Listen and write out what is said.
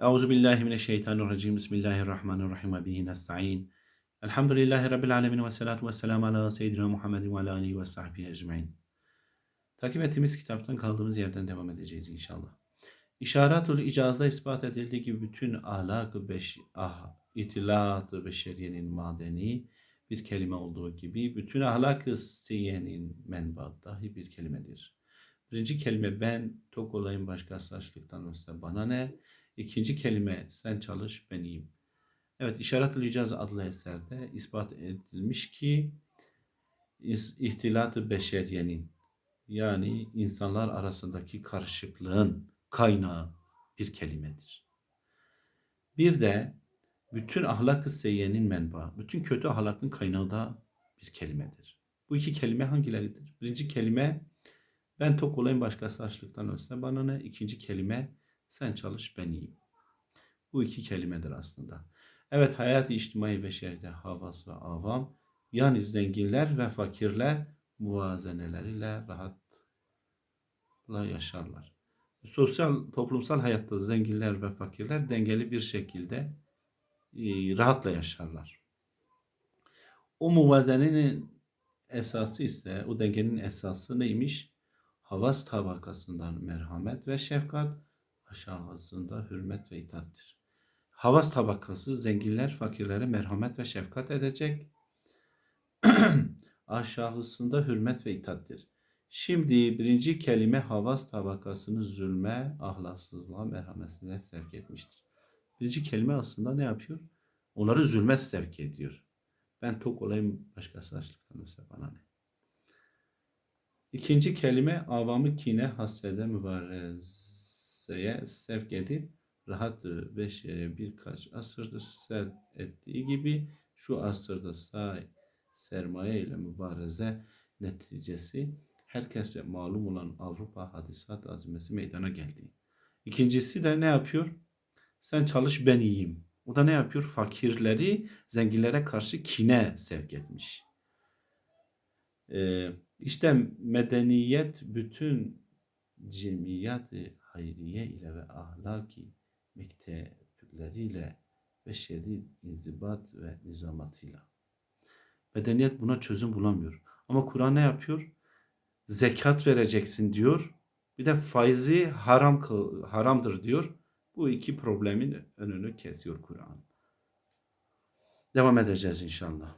Euzu billahi mineşşeytanirracim. Bismillahirrahmanirrahim. Ve bihi nestaîn. Elhamdülillahi rabbil alamin ve salatu vesselam ala seyyidina Muhammedin ve ala alihi ve sahbihi ecmaîn. Takip ettiğimiz kitaptan kaldığımız yerden devam edeceğiz inşallah. İşaratul icazda ispat edildiği gibi bütün ahlak-ı beş, ah, itilat-ı beşeriyenin madeni bir kelime olduğu gibi bütün ahlak-ı seyyenin menbaı dahi bir kelimedir. Birinci kelime ben tok olayım başkası açlıktan ölse bana ne? İkinci kelime sen çalış ben iyiyim. Evet İşaret-ül İcaz adlı eserde ispat edilmiş ki ihtilat-ı beşeriyenin yani insanlar arasındaki karışıklığın kaynağı bir kelimedir. Bir de bütün ahlak-ı seyyenin menbaı, bütün kötü ahlakın kaynağı da bir kelimedir. Bu iki kelime hangileridir? Birinci kelime ben tok olayım başkası açlıktan ölse bana ne? İkinci kelime sen çalış ben iyiyim. Bu iki kelimedir aslında. Evet hayat-ı içtimai beşerde havas ve avam yani zenginler ve fakirler muvazeneleriyle rahatla yaşarlar. Sosyal toplumsal hayatta zenginler ve fakirler dengeli bir şekilde e, rahatla yaşarlar. O muvazenenin esası ise o dengenin esası neymiş? Havas tabakasından merhamet ve şefkat, aşağısında hürmet ve itaattir. Havas tabakası zenginler fakirlere merhamet ve şefkat edecek. Aşağısında hürmet ve itaattir. Şimdi birinci kelime havas tabakasını zulme, ahlaksızlığa, merhametsizliğe sevk etmiştir. Birinci kelime aslında ne yapıyor? Onları zulme sevk ediyor. Ben tok olayım başkası açlıktan mesela bana ne? İkinci kelime avamı kine, hasede, mübarezeye sevk edip rahat beşere birkaç asırdır sevk ettiği gibi şu asırda say sermaye ile mübareze neticesi herkese malum olan Avrupa hadisat azimesi meydana geldi. İkincisi de ne yapıyor? Sen çalış ben iyiyim. O da ne yapıyor? Fakirleri zenginlere karşı kine sevk etmiş. Ee, işte medeniyet bütün cemiyat-ı hayriye ile ve ahlaki mektepleriyle ve şedid inzibat ve nizamatıyla. Medeniyet buna çözüm bulamıyor. Ama Kur'an ne yapıyor? Zekat vereceksin diyor. Bir de faizi haram haramdır diyor. Bu iki problemin önünü kesiyor Kur'an. Devam edeceğiz inşallah.